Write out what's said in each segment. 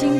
จริ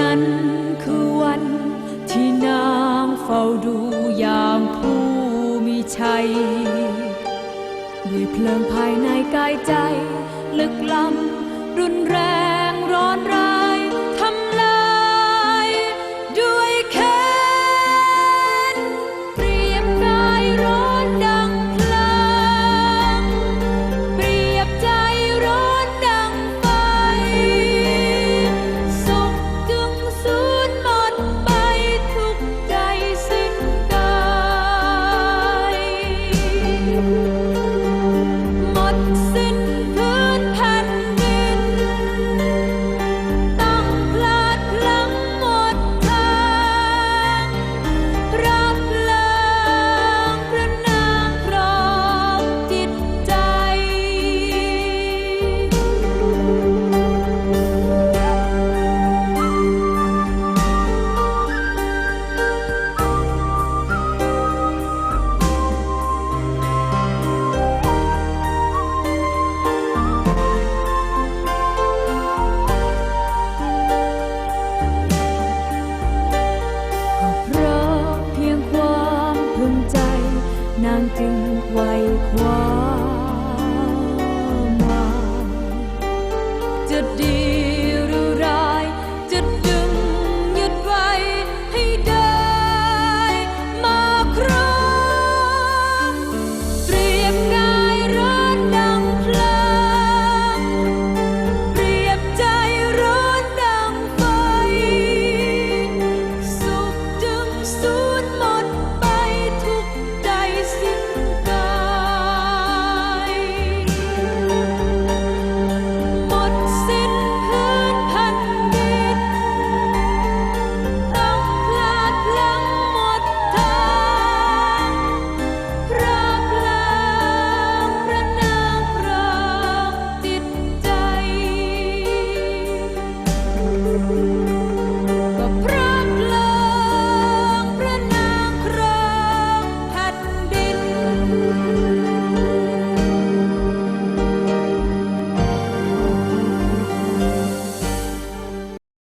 นั้นคือวันที่นางเฝ้าดูยามผู้มีชัย ด้วยเพลิงภายในกายใจลึกล้ำ นางจึงไหวคว้ามาจะดี